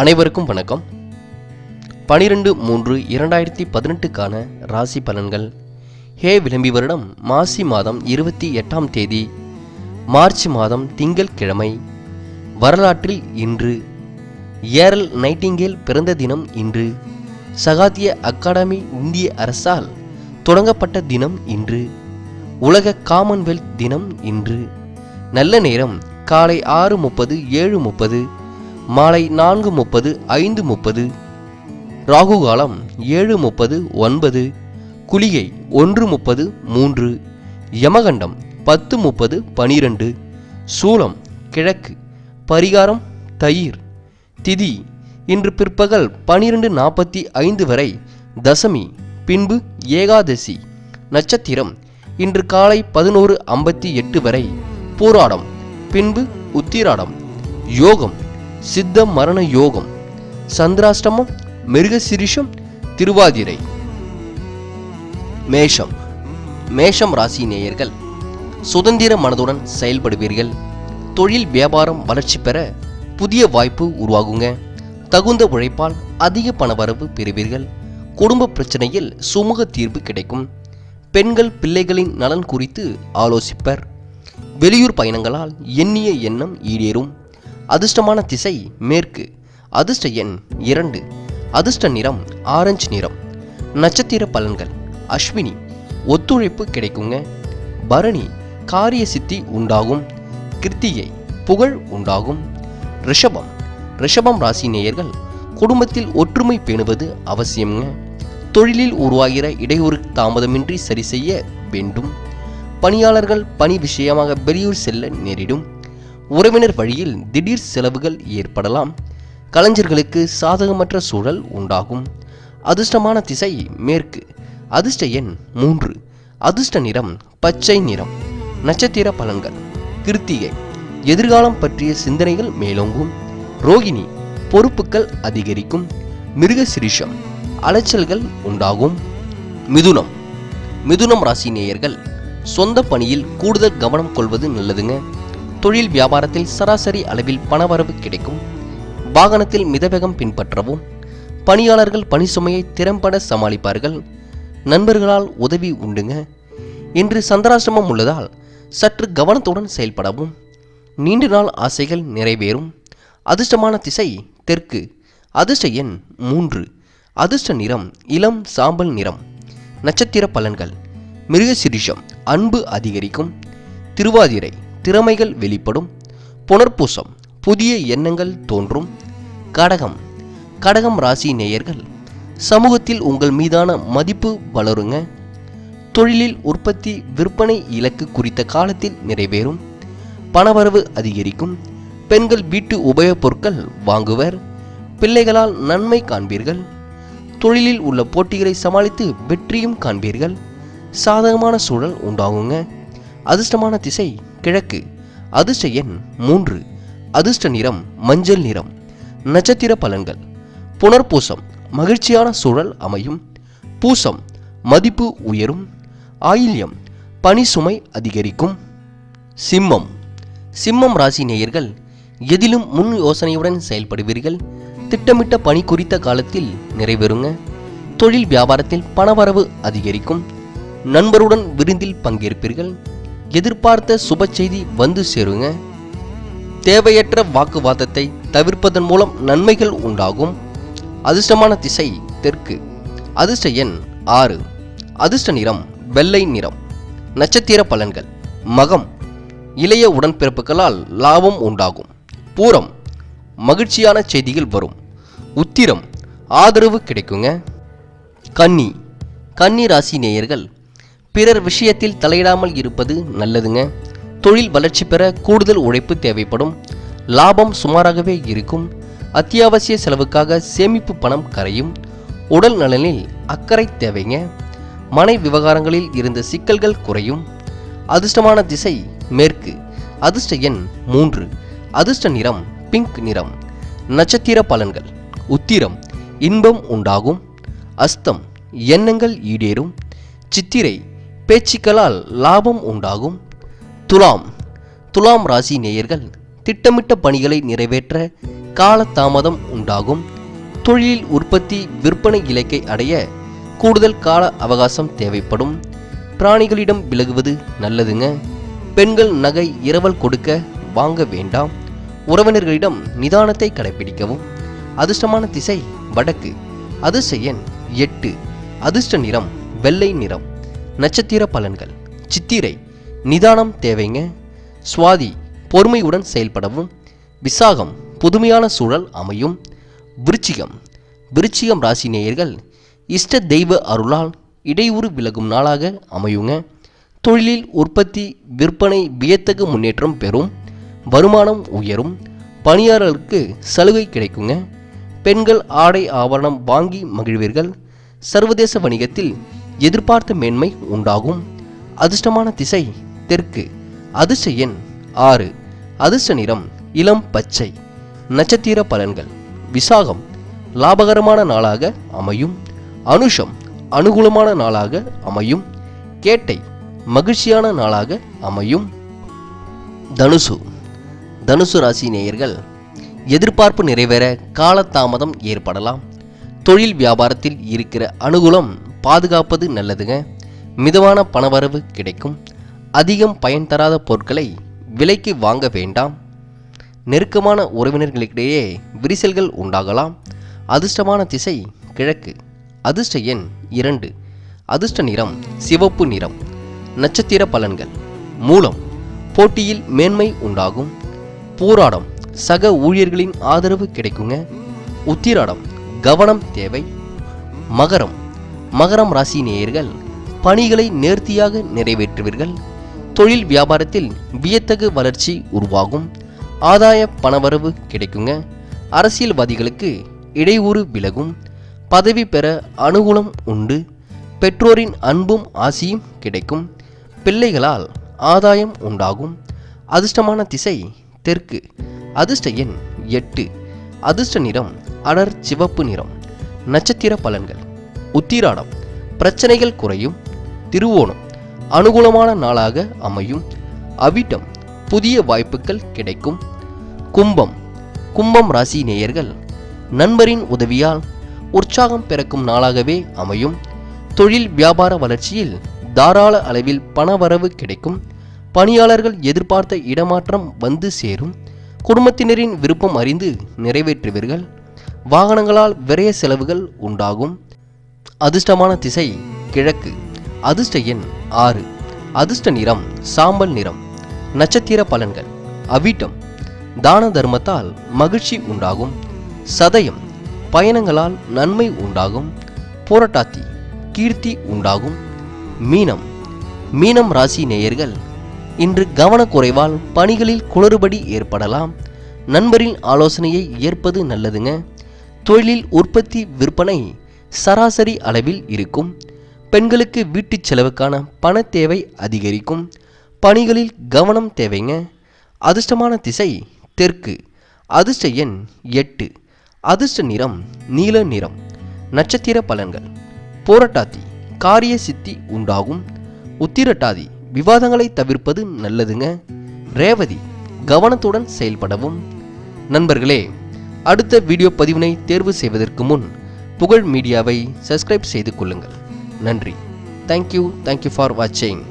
அனைவருக்கும் வணக்கம். பனிரெண்டு மூன்று இரண்டாயிரத்தி பதினெட்டுக்கான ராசி பலன்கள். ஹே விளம்பி வருடம் மாசி மாதம் இருபத்தி எட்டாம் தேதி மார்ச் மாதம் திங்கள் கிழமை வரலாற்றில் இன்று ஏரல் நைட்டிங்கேல் பிறந்த தினம் இன்று சகாத்திய அகாடமி இந்திய அரசால் தொடங்கப்பட்ட தினம் இன்று உலக காமன்வெல்த் தினம் இன்று நல்ல நேரம் காலை ஆறு முப்பது ஏழு முப்பது மாலை நான்கு முப்பது ஐந்து முப்பது ராகு காலம் ஏழு முப்பது ஒன்பது குளிகை ஒன்று முப்பது மூன்று யமகண்டம் பத்து முப்பது பனிரெண்டு சூலம் கிழக்கு பரிகாரம் தயிர் திதி இன்று பிற்பகல் பனிரெண்டு நாற்பத்தி ஐந்து வரை தசமி பின்பு ஏகாதசி நட்சத்திரம் இன்று காலை பதினோரு ஐம்பத்தி எட்டு வரை பூராடம் பின்பு உத்திராடம் யோகம் சித்த மரண யோகம் சந்திராஷ்டமம் மிருகசிரிஷம் திருவாதிரை. மேஷம். மேஷம் ராசி நேயர்கள் சுதந்திர மனதுடன் செயல்படுவீர்கள். தொழில் வியாபாரம் வளர்ச்சி பெற புதிய வாய்ப்பு உருவாகுங்க. தகுந்த உழைப்பால் அதிக பணவரவு பெறுவீர்கள். குடும்ப பிரச்சனையில் சுமூக தீர்வு கிடைக்கும். பெண்கள் பிள்ளைகளின் நலன் குறித்து ஆலோசிப்பர். வெளியூர் பயணங்களால் எண்ணிய எண்ணம் ஈடேறும். அதிர்ஷ்டமான திசை மேற்கு. அதிர்ஷ்ட எண் இரண்டு. அதிர்ஷ்ட நிறம் ஆரஞ்சு நிறம். நட்சத்திர பலன்கள். அஸ்வினி ஒத்துழைப்பு கிடைக்குங்க. பரணி காரிய சித்தி உண்டாகும். கிருத்திகை புகழ் உண்டாகும். ரிஷபம் ரிஷபம் ராசி நேயர்கள் குடும்பத்தில் ஒற்றுமை பேணுவது அவசியம்ங்க. தொழிலில் உருவாகிற இடையூறு தாமதமின்றி சரி செய்ய வேண்டும். பணியாளர்கள் பணி விஷயமாக வெளியூர் செல்ல நேரிடும். உறவினர் வழியில் திடீர் செலவுகள் ஏற்படலாம். கலைஞர்களுக்கு சாதகமற்ற சூழல் உண்டாகும். அதிர்ஷ்டமான திசை மேற்கு. அதிர்ஷ்ட எண் மூன்று. அதிர்ஷ்ட நிறம் பச்சை நிறம். நட்சத்திர பலன்கள். கிருத்திகை. எதிர்காலம் பற்றிய சிந்தனைகள் மேலோங்கும். ரோகிணி. பொறுப்புகள் அதிகரிக்கும். மிருகசிரிஷம். அலைச்சல்கள் உண்டாகும். மிதுனம். மிதுனம் ராசி நேயர்கள். சொந்த பணியில் கூடுதல் கவனம் கொள்வது நல்லதுங்க. தொழில் வியாபாரத்தில் சராசரி அளவில் பணவரவு கிடைக்கும். வாகனத்தில் மிதவேகம் பின்பற்றவும். பணியாளர்கள் பணி சுமையை திறம்பட சமாளிப்பார்கள். நண்பர்களால் உதவி உண்டுங்க. இன்று சந்திராசிரமம் உள்ளதால் சற்று கவனத்துடன் செயல்படவும். நீண்ட நாள் ஆசைகள் நிறைவேறும். அதிர்ஷ்டமான திசை தெற்கு. அதிர்ஷ்ட எண் மூன்று. அதிர்ஷ்ட நிறம் இளம் சாம்பல் நிறம். நட்சத்திர பலன்கள் மிருகசிரிஷம் அன்பு அதிகரிக்கும். திருவாதிரை திறமைகள் வெளிப்படும். புனர்பூசம் புதிய எண்ணங்கள் தோன்றும். கடகம் கடகம் ராசி நேயர்கள் சமூகத்தில் உங்கள் மீதான மதிப்பு வளருங்க. தொழிலில் உற்பத்தி விற்பனை இலக்கு குறித்த காலத்தில் நிறைவேறும். பணவரவு அதிகரிக்கும். பெண்கள் வீட்டு உபயோகப் பொருட்கள் வாங்குவர். பிள்ளைகளால் நன்மை காண்பீர்கள். தொழிலில் உள்ள போட்டிகளை சமாளித்து வெற்றியும் காண்பீர்கள். சாதகமான சூழல் உண்டாகுங்க. அதிர்ஷ்டமான திசை கிழக்கு அதிர்ஷ்ட எண் மூன்று அதிர்ஷ்ட நிறம் மஞ்சள் நிறம் நட்சத்திர பலன்கள். புனர்பூசம் மகிழ்ச்சியான சூழல் அமையும். பூசம் மதிப்பு உயரும். ஆயில்யம் பனி சுமை அதிகரிக்கும். சிம்மம் சிம்மம் ராசி நேயர்கள் எதிலும் முன் யோசனையுடன் செயல்படுவீர்கள். திட்டமிட்ட பணி குறித்த காலத்தில் நிறைவேறுங்க. தொழில் வியாபாரத்தில் பணவரவு அதிகரிக்கும். நண்பருடன் விருந்தில் பங்கேற்பீர்கள். எதிர்பார்த்த சுப செய்தி வந்து சேருங்க. தேவையற்ற வாக்குவாதத்தை தவிர்ப்பதன் மூலம் நன்மைகள் உண்டாகும். அதிர்ஷ்டமான திசை தெற்கு. அதிர்ஷ்ட எண் ஆறு. அதிர்ஷ்ட நிறம் வெள்ளை நிறம். நட்சத்திர பலன்கள். மகம். இளைய உடன்பிறப்புகளால் லாபம் உண்டாகும். பூரம். மகிழ்ச்சியான செய்திகள் வரும். உத்திரம். ஆதரவு கிடைக்குங்க. கன்னி. கன்னி ராசி நேயர்கள் பிறர் விஷயத்தில் தலையிடாமல் இருப்பது நல்லதுங்க. தொழில் வளர்ச்சி பெற கூடுதல் உழைப்பு தேவைப்படும். லாபம் சுமாராகவே இருக்கும். அத்தியாவசிய செலவுக்காக சேமிப்பு பணம் கரையும். உடல் நலனில் அக்கறை தேவைங்க. மனை விவகாரங்களில் இருந்த சிக்கல்கள் குறையும். அதிர்ஷ்டமான திசை மேற்கு. அதிர்ஷ்ட எண் மூன்று. அதிர்ஷ்ட நிறம் பிங்க் நிறம். நட்சத்திர பலன்கள். உத்திரம் இன்பம் உண்டாகும். அஸ்தம் எண்ணங்கள் ஈடேறும். சித்திரை பேச்சுக்களால் லாபம் உண்டாகும். துலாம். துலாம் ராசி நேயர்கள் திட்டமிட்ட பணிகளை நிறைவேற்ற காலதாமதம் உண்டாகும். தொழிலில் உற்பத்தி விற்பனை இலக்கை அடைய கூடுதல் கால அவகாசம் தேவைப்படும். பிராணிகளிடம் விலகுவது நல்லதுங்க. பெண்கள் நகை இரவல் கொடுக்க வாங்க வேண்டாம். உறவினர்களிடம் நிதானத்தை கடைபிடிக்கவும். அதிர்ஷ்டமான திசை வடக்கு. அதிர்ஷ்ட எண் எட்டு. அதிர்ஷ்ட நிறம் வெள்ளை நிறம். நட்சத்திர பலன்கள். சித்திரை நிதானம் தேவைங்க. சுவாதி பொறுமையுடன் செயல்படவும். விசாகம் புதுமையான சூழல் அமையும். விருச்சிகம் விருச்சிகம் ராசி நேயர்கள் இஷ்ட தெய்வ அருளால் இடையூறு விலகும் நாளாக அமையுங்க. தொழிலில் உற்பத்தி விற்பனை வியத்தகு முன்னேற்றம் பெறும். வருமானம் உயரும். பணியாளர்களுக்கு சலுகை கிடைக்குங்க. பெண்கள் ஆடை ஆபரணம் வாங்கி மகிழ்வீர்கள். சர்வதேச வணிகத்தில் எதிர்பார்த்த மேன்மை உண்டாகும். அதிர்ஷ்டமான திசை தெற்கு. அதிர்ஷ்ட எண் ஆறு. அதிர்ஷ்ட நிறம் இளம் பச்சை. நட்சத்திர பலன்கள். விசாகம் லாபகரமான நாளாக அமையும். அனுஷம் அனுகூலமான நாளாக அமையும். கேட்டை மகிழ்ச்சியான நாளாக அமையும். தனுசு. தனுசு ராசி நேயர்கள் எதிர்பார்ப்பு நிறைவேற காலதாமதம் ஏற்படலாம். தொழில் வியாபாரத்தில் இருக்கிற அனுகூலம் பாதுகாப்பது நல்லதுங்க. மிதமான பணவரவு கிடைக்கும். அதிகம் பயன் தராத பொருட்களை விலைக்கு வாங்க வேண்டாம். நெருக்கமான உறவினர்களுக்கிடையே விரிசல்கள் உண்டாகலாம். அதிர்ஷ்டமான திசை கிழக்கு. அதிர்ஷ்ட எண் இரண்டு. அதிர்ஷ்ட நிறம் சிவப்பு நிறம். நட்சத்திர பலன்கள். மூலம் போட்டியில் மேன்மை உண்டாகும். போராடம் சக ஊழியர்களின் ஆதரவு கிடைக்குங்க. உத்திராடம் கவனம் தேவை. மகரம் மகரம் ராசி நேயர்கள் பணிகளை நேர்த்தியாக நிறைவேற்றுவீர்கள். தொழில் வியாபாரத்தில் வியத்தகு வளர்ச்சி உருவாகும். ஆதாய பணவரவு கிடைக்குங்க. அரசியல்வாதிகளுக்கு இடையூறு விலகும். பதவி பெற அனுகூலம் உண்டு. பெற்றோரின் அன்பும் ஆசியும் கிடைக்கும். பிள்ளைகளால் ஆதாயம் உண்டாகும். அதிர்ஷ்டமான திசை தெற்கு. அதிர்ஷ்ட எண் எட்டு. அதிர்ஷ்ட நிறம் அடர் சிவப்பு நிறம். நட்சத்திர பலன்கள். உத்திராடம். பிரச்சனைகள் குறையும். திருவோணம். அனுகூலமான நாளாக அமையும். அவிட்டம். புதிய வாய்ப்புகள் கிடைக்கும். கும்பம். கும்பம் ராசி நேயர்கள் நண்பரின் உதவியால் உற்சாகம் பிறக்கும் நாளாகவே அமையும். தொழில் வியாபார வளர்ச்சியில் தாராள அளவில் பணவரவு கிடைக்கும். பணியாளர்கள் எதிர்பார்த்த இடமாற்றம் வந்து சேரும். குடும்பத்தினரின் விருப்பம் அறிந்து நிறைவேற்றுவீர்கள். வாகனங்களால் விரைய செலவுகள் உண்டாகும். அதிர்ஷ்டமான திசை கிழக்கு. அதிர்ஷ்ட எண் ஆறு. அதிர்ஷ்ட நிறம் சாம்பல் நிறம். நட்சத்திர பலன்கள். அவிட்டம். தான தர்மத்தால் மகிழ்ச்சி உண்டாகும். சதயம். பயணங்களால் நன்மை உண்டாகும். போராட்டாத்தி. கீர்த்தி உண்டாகும். மீனம். மீனம் ராசி நேயர்கள் இன்று கவனக்குறைவால் பணிகளில் குளறுபடி ஏற்படலாம். நண்பரின் ஆலோசனையை ஏற்பது நல்லதுங்க. தொழிலில் உற்பத்தி விற்பனை சராசரி அளவில் இருக்கும். பெண்களுக்கு வீட்டுச் செலவுக்கான பண தேவை அதிகரிக்கும். பணிகளில் கவனம் தேவைங்க. அதிர்ஷ்டமான திசை தெற்கு. அதிர்ஷ்ட எண் எட்டு. அதிர்ஷ்ட நிறம் நீல நிறம். நட்சத்திர பலன்கள். போராட்டாதி காரிய சித்தி உண்டாகும். உத்திரட்டாதி விவாதங்களை தவிர்ப்பது நல்லதுங்க. ரேவதி கவனத்துடன் செயல்படவும். நண்பர்களே அடுத்த வீடியோ பதிவினை தேர்வு செய்வதற்கு முன் புகழ் மீடியாவை சப்ஸ்கிரைப் செய்து கொள்ளுங்கள். நன்றி. தேங்க்யூ தேங்க்யூ ஃபார் வாட்சிங்